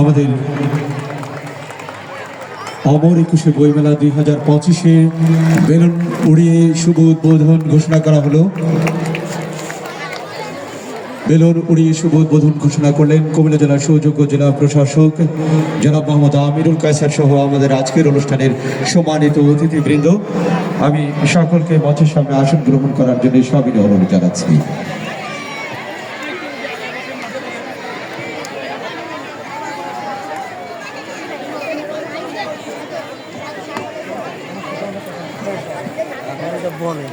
আমাদের অমর একুশে বইমেলা দুই হাজার পঁচিশে বেলুন উড়িয়ে শুভ উদ্বোধন ঘোষণা করা হলো। বেলুন উড়িয়ে শুভ উদ্বোধন ঘোষণা করলেন কুমিল্লা জেলার সুযোগ্য জেলা প্রশাসক জনাব মোহাম্মদ আমিরুল কায়সার সহ আমাদের আজকের অনুষ্ঠানের সম্মানিত অতিথিবৃন্দ। আমি সকলকে মঞ্চের সামনে আসন গ্রহণ করার জন্য সবিনয় অনুরোধ জানাচ্ছি। এটা বলে